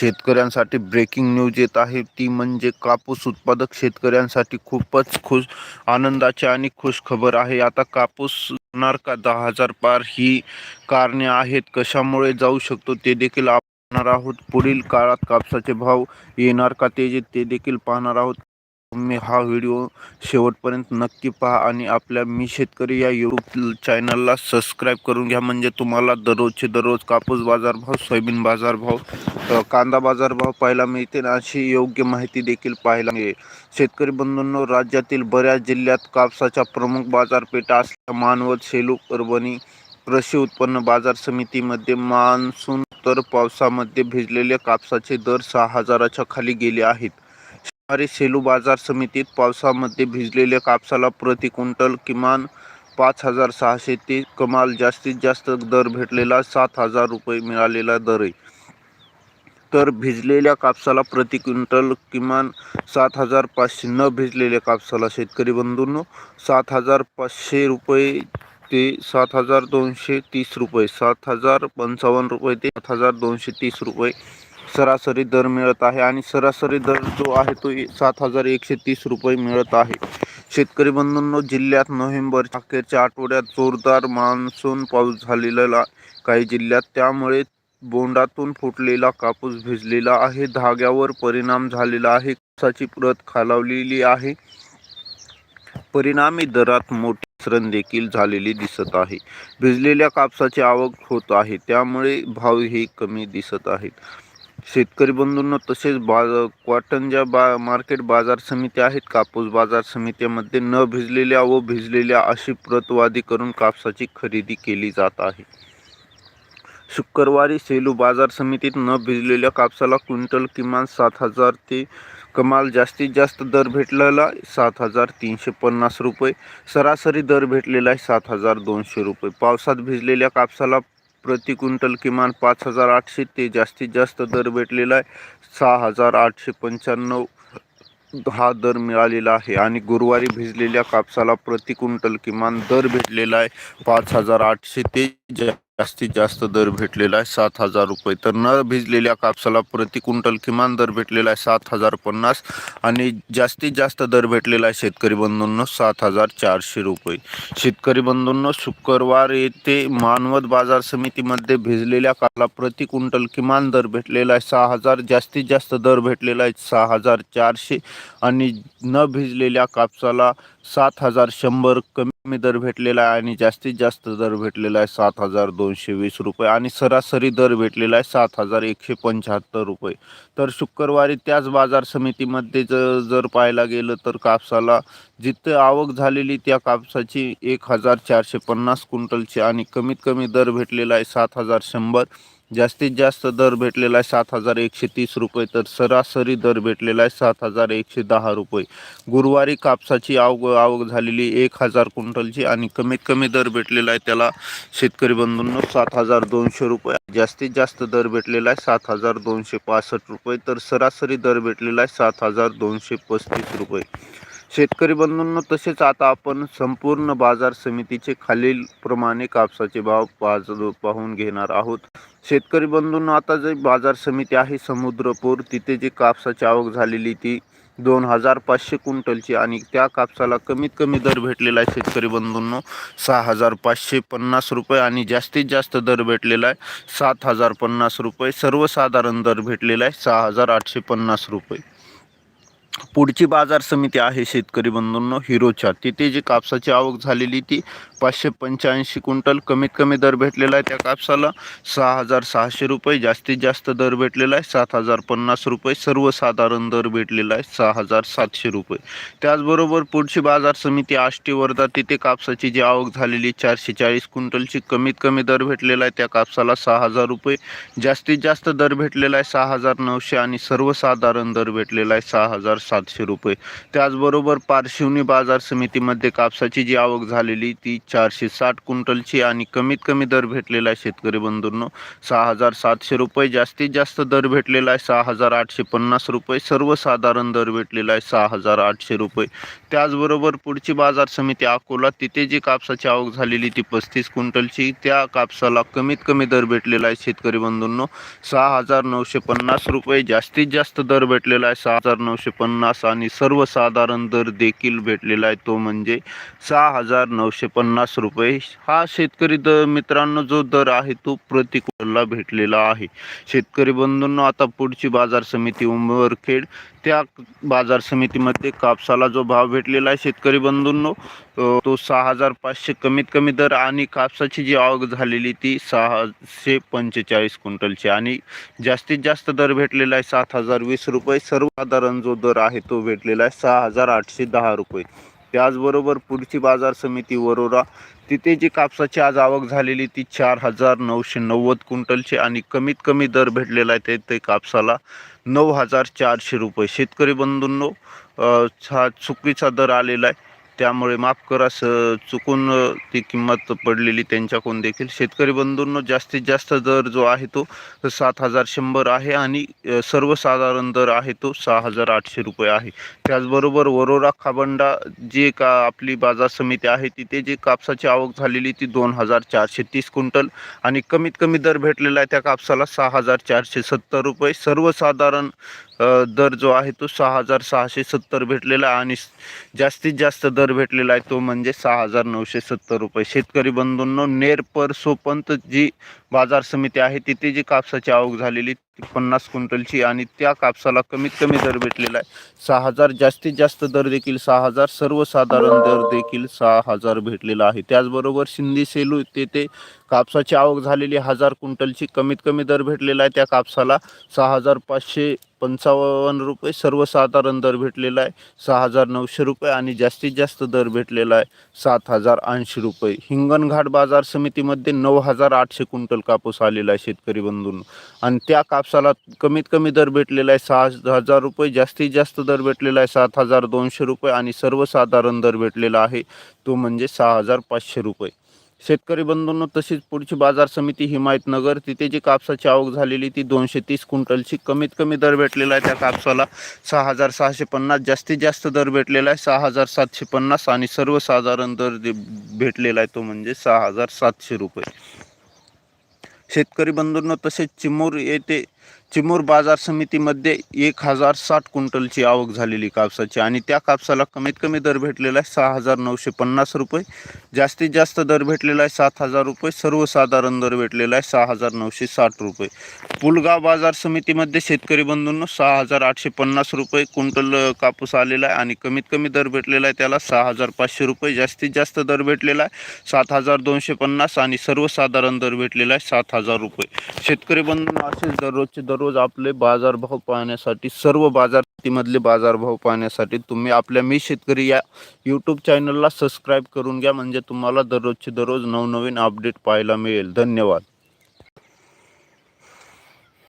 शेतकऱ्यांसाठी breaking news येत आहे. ती म्हणजे कापूस उत्पादक शेतकऱ्यांसाठी खूपच खुश आनंदाची आणि खुश खबर आहे. आता कापूस होणार का? दहा हजार पार ही कारणे आहेत. कशामुळे जाऊ शकतो ते देखील आपण पाहणार आहोत. पुढील काळात कापसाचे भाव येणार का? ते जे ते देखील पाहणार आहोत. तुम्ही हा व्हिडिओ शेवटपर्यंत नक्की पहा आणि आपल्या मी शेतकरी या यूट्यूब चॅनलला सबस्क्राईब करून घ्या. म्हणजे तुम्हाला दररोजचे दररोज कापूस बाजारभाव सोयाबीन बाजारभाव कांदा बाजारभाव पाहायला मिळतील अशी योग्य माहिती देखील पाहायला मिळेल. शेतकरी बंधूंनो राज्यातील बऱ्याच जिल्ह्यात कापसाच्या प्रमुख बाजारपेठा असल्या मानवत सेलू परभणी कृषी उत्पन्न बाजार समितीमध्ये मान्सून तर पावसामध्ये भिजलेल्या कापसाचे दर सहा हजाराच्या खाली गेले आहेत. सोमवारी सेलू बाजार समितीत पावसामध्ये भिजलेल्या कापसाला प्रति क्विंटल किमान पाच हजार सहाशे ते कमाल जास्तीत जास्त दर भेटलेला सात हजार रुपये मिळालेला दर आहे. तर भिजलेल्या कापसाला प्रति क्विंटल किमान सात हजार पाचशे न भिजलेल्या कापसाला शेतकरी बंधूंनो सात हजार पाचशे रुपये ते सात हजार दोनशे तीस रुपये सात हजार पंचावन्न रुपये ते सात हजार दोनशे तीस रुपये सरासरी दर मिळत आहे आणि सरासरी दर जो आहे तो सात हजार एकशे तीस रुपये मिळत आहे. शेतकरी बंधूंनो जिल्ह्यात नोव्हेंबर अखेरच्या आठवड्यात जोरदार मान्सून पाऊस झालेला काही जिल्ह्यात. त्यामुळे बोंडातून फुटलेला कापूस भिजलेला आहे. धाग्यावर परिणाम झालेला आहे. कापसाची प्रत खालावलेली आहे. परिणामी दरात मोठी घसरण देखील झालेली दिसत आहे. भिजलेल्या कापसाची आवक होत आहे. त्यामुळे भावही कमी दिसत आहेत. शेतकरी बंधूंना तसेच बा कॉटन ज्या बा मार्केट बाजार समित्या आहेत. कापूस बाजार समित्यामध्ये न भिजलेल्या व भिजलेल्या अशी प्रतवादी करून कापसाची खरेदी केली जात आहे. शुक्रवारी सेलू बाजार समितीत न भिजलेल्या कापसाला क्विंटल किमान सात हजार ते कमाल जास्तीत जास्त दर भेटलेला सात हजार तीनशे पन्नास रुपये सरासरी दर भेटलेला आहे सात हजार दोनशे रुपये. पावसात भिजलेल्या कापसाला प्रति क्विंटल किमान पाच हजार आठशे ते जास्तीत जास्त दर भेटलेला आहे. सहा हजार आठशे पंच्याण्णव हा दर मिळालेला आहे आणि गुरुवारी भिजलेल्या कापसाला प्रति क्विंटल किमान दर भेटलेला आहे. पाच हजार आठशे ते जास्तीत जास्त दर भेटलेला आहे सात हजार रुपये. तर न भिजलेल्या कापसाला प्रति क्विंटल किमान दर भेटलेला आहे सात हजार पन्नास आणि जास्तीत जास्त दर भेटलेला आहे शेतकरी बंधूंनो सात हजार चारशे रुपये. शेतकरी बंधूंनो शुक्रवार येथे मानवत बाजार समितीमध्ये भिजलेल्या कापसाला प्रति क्विंटल किमान दर भेटलेला आहे सहा हजार जास्तीत जास्त दर भेटलेला आहे सहा हजार चारशे आणि न भिजलेल्या कापसाला सात हजार शंभर कमी कमी दर भेटलेला आहे आणि जास्तीत जास्त दर भेटलेला आहे सात हजार दोनशे वीस रुपये आणि सरासरी दर भेटलेला आहे सात हजार एकशे पंच्याहत्तर रुपये. तर शुक्रवारी त्याच बाजार समितीमध्ये ज जर पाहायला गेलं तर कापसाला जिथं आवक झालेली त्या कापसाची एक हजार चारशे पन्नास क्विंटलची आणि कमीत कमी दर भेटलेला आहे सात हजार शंभर. जास्तीत जास्त दर भेटलेला आहे सात हजार एकशे तीस रुपये तर सरासरी दर भेटलेला आहे सात हजार एकशे दहा रुपये. गुरुवारी कापसाची आवक आवक झालेली एक हजार क्विंटलची आणि कमीत कमी दर भेटलेला आहे त्याला शेतकरी बंधूंनो सात हजार दोनशे रुपये. जास्तीत जास्त दर भेटलेला आहे सात हजार दोनशे पासष्ट रुपये तर सरासरी दर भेटलेला आहे सात हजार दोनशे पस्तीस रुपये. शेतकरी बंधूंनो तसेच आता आपण संपूर्ण बाजार समितीचे खालील प्रमाणे कापसाचे भाव पाज पाहून घेणार आहोत. शेतकरी बंधूंनो आता जे बाजार समिती आहे समुद्रपूर तिथे जी कापसाची आवक झालेली ती दोन हजार पाचशे क्विंटलची आणि त्या कापसाला कमीत कमी दर भेटलेला आहे शेतकरी बंधूंनो सहा हजार पाचशे पन्नास रुपये आणि जास्तीत जास्त दर भेटलेला आहे सात हजार पन्नास रुपये. सर्वसाधारण दर भेटलेला आहे सहा हजार आठशे पन्नास रुपये. पुढची बाजार समिती आहे शेतकरी बंधूंनो हिरोच्या. तिथे जी कापसाची आवक झालेली ती पाचशे पंच्याऐंशी क्विंटल कमीत कमी दर भेटलेला आहे त्या कापसाला. सहा हजार सहाशे रुपये जास्तीत जास्त दर भेटलेला आहे. सात हजार पन्नास रुपये सर्वसाधारण दर भेटलेला आहे. सहा हजार सातशे रुपये. त्याचबरोबर पुढची बाजार समिती आष्टी वर्धा तिथे कापसाची जी आवक झालेली चारशे चाळीस क्विंटलची कमीत कमी दर भेटलेला आहे. त्या कापसाला सहा हजार रुपये जास्तीत जास्त दर भेटलेला आहे. सहा हजार नऊशे आणि सर्वसाधारण दर भेटलेला आहे. सहा हजार सातशे रुपये. त्याचबरोबर पारशिवनी बाजार समितीमध्ये कापसाची जी आवक झालेली ती चारशे साठ क्विंटलची आणि कमीत कमी दर भेटलेला आहे शेतकरी बंधूंनो. सहा हजार सातशे रुपये जास्तीत जास्त दर भेटलेला आहे सहा हजार आठशे पन्नास रुपये सर्वसाधारण दर भेटलेला आहे सहा हजार आठशे रुपये. त्याचबरोबर पुढची बाजार समिती अकोला तिथे जी कापसाची आवक झालेली ती पस्तीस क्विंटलची त्या कापसाला कमीत कमी दर भेटलेला आहे शेतकरी बंधूंनो. सहा हजार नऊशे पन्नास रुपये जास्तीत जास्त दर भेटलेला आहे सहा हजार नऊशे पन्नास आणि सर्वसाधारण दर देखील भेटलेला आहे तो म्हणजे सहा हजार नऊशे पन्नास रुपये. हा शेतकरी दर मित्रांनो जो दर आहे तो प्रतिकूलला भेटलेला आहे. शेतकरी बंधूंनो आता पुढची बाजार समिती उंबरखेड त्या बाजार समितीमध्ये कापसाला जो भाव भेटलेला आहे शेतकरी बंधूंनो तो सहा हजार पाचशे कमीत कमी दर आणि कापसाची जी आवक झालेली ती सहाशे पंचेचाळीस क्विंटलची आणि जास्तीत जास्त दर भेटलेला आहे सात हजार वीस रुपये. सर्वसाधारण जो दर आहे तो भेटलेला आहे सहा हजार आठशे दहा रुपये. त्याचबरोबर पुढची बाजार समिती वरोरा तिथे जी कापसाची आज आवक झालेली ती चार हजार नऊशे नव्वद क्विंटलची आणि कमीत कमी दर भेटलेला आहे ते ते कापसाला नऊ हजार चारशे रुपये. शेतकरी बंधूंनो हा चुकीचा दर आलेला आहे. त्यामुळे माफ करा स चुकून ती किंमत पडलेली त्यांच्याकडून देखील. शेतकरी बंधूंनो जास्तीत जास्त दर जो आहे तो सात हजार शंभर आहे आणि सर्वसाधारण दर आहे तो सहा हजार आठशे रुपये आहे. त्याचबरोबर वरोरा खाबंडा जे का आपली बाजार समिती आहे तिथे जी कापसाची आवक झालेली ती दोन हजार चारशे तीस क्विंटल आणि कमीत कमी दर भेटलेला आहे त्या कापसाला सहा हजार चारशे सत्तर रुपये. सर्वसाधारण दर जो आहे तो सहा हजार सहाशे सत्तर भेटलेला आहे आणि जास्तीत जास्त दर भेटलेला आहे तो म्हणजे सहा हजार नऊशे सत्तर रुपये. शेतकरी बंधूंनो नेरपर सोपंत जी बाजार समिती आहे तिथे जी कापसाची आवक झालेली ती पन्नास क्विंटलची आणि त्या कापसाला कमीत कमी दर भेटलेला आहे. सहा हजार जास्तीत जास्त दर देखील सहा हजार सर्वसाधारण दर देखील सहा हजार भेटलेला आहे. त्याचबरोबर सिंधी सेलू तेथे कापसाची आवक झालेली हजार क्विंटलची कमीत कमी दर भेटलेला आहे. त्या कापसाला सहा हजार पाचशे पंचावन्न रुपये सर्वसाधारण दर भेटलेला आहे. सहा हजार नऊशे रुपये आणि जास्तीत जास्त दर भेटलेला आहे सात हजार ऐंशी रुपये. हिंगणघाट बाजार समितीमध्ये नऊ हजार आठशे क्विंटल कापूस आलेला आहे शेतकरी बंधूंनो. आणि त्या कापसाला कमीत कमी दर भेटलेला आहे सहा हजार रुपये जास्तीत जास्त दर भेटलेला आहे सात हजार दोनशे रुपये आणि सर्वसाधारण दर भेटलेला आहे तो म्हणजे सहा हजार पाचशे रुपये. शेतकरी बंधूंनो तशीच पुढची बाजार समिती हिमायतनगर तिथे जी कापसाची आवक झालेली ती दोनशे तीस क्विंटलची कमीत कमी दर भेटलेला आहे त्या कापसाला सहा हजार सहाशे पन्नास जास्तीत जास्त दर भेटलेला आहे सहा हजार सातशे पन्नास आणि सर्वसाधारण दर जे भेटलेला आहे तो म्हणजे सहा हजार सातशे रुपये. शेतकरी बंधूंनो तसेच चिमूर येथे चिमूर बाजार समितीमध्ये एक हजार साठ क्विंटलची आवक झालेली कापसाची आणि त्या कापसाला कमीत कमी दर भेटलेला आहे सहा हजार नऊशे पन्नास रुपये. जास्तीत जास्त दर भेटलेला आहे सात हजार रुपये. सर्वसाधारण दर भेटलेला आहे सहा हजार नऊशे साठ रुपये. पुलगाव बाजार समितीमध्ये शेतकरी बंधूंनो सहा हजार आठशे पन्नास रुपये क्विंटल कापूस आलेला आहे आणि कमीत कमी दर भेटलेला आहे त्याला सहा हजार पाचशे रुपये. जास्तीत जास्त दर भेटलेला आहे सात हजार दोनशे पन्नास आणि सर्वसाधारण दर भेटलेला आहे सात हजार रुपये. शेतकरी बंधूंनो असेच रोजचे दररोज आपले बाजारभाव पाहण्यासाठी सर्व बाजारमधले बाजारभाव पाहण्यासाठी तुम्ही आपल्या मी शेतकरी या यूट्यूब चॅनलला सबस्क्राईब करून घ्या. म्हणजे तुम्हाला दररोजचे दररोज नवनवीन अपडेट पाहायला मिळेल. धन्यवाद.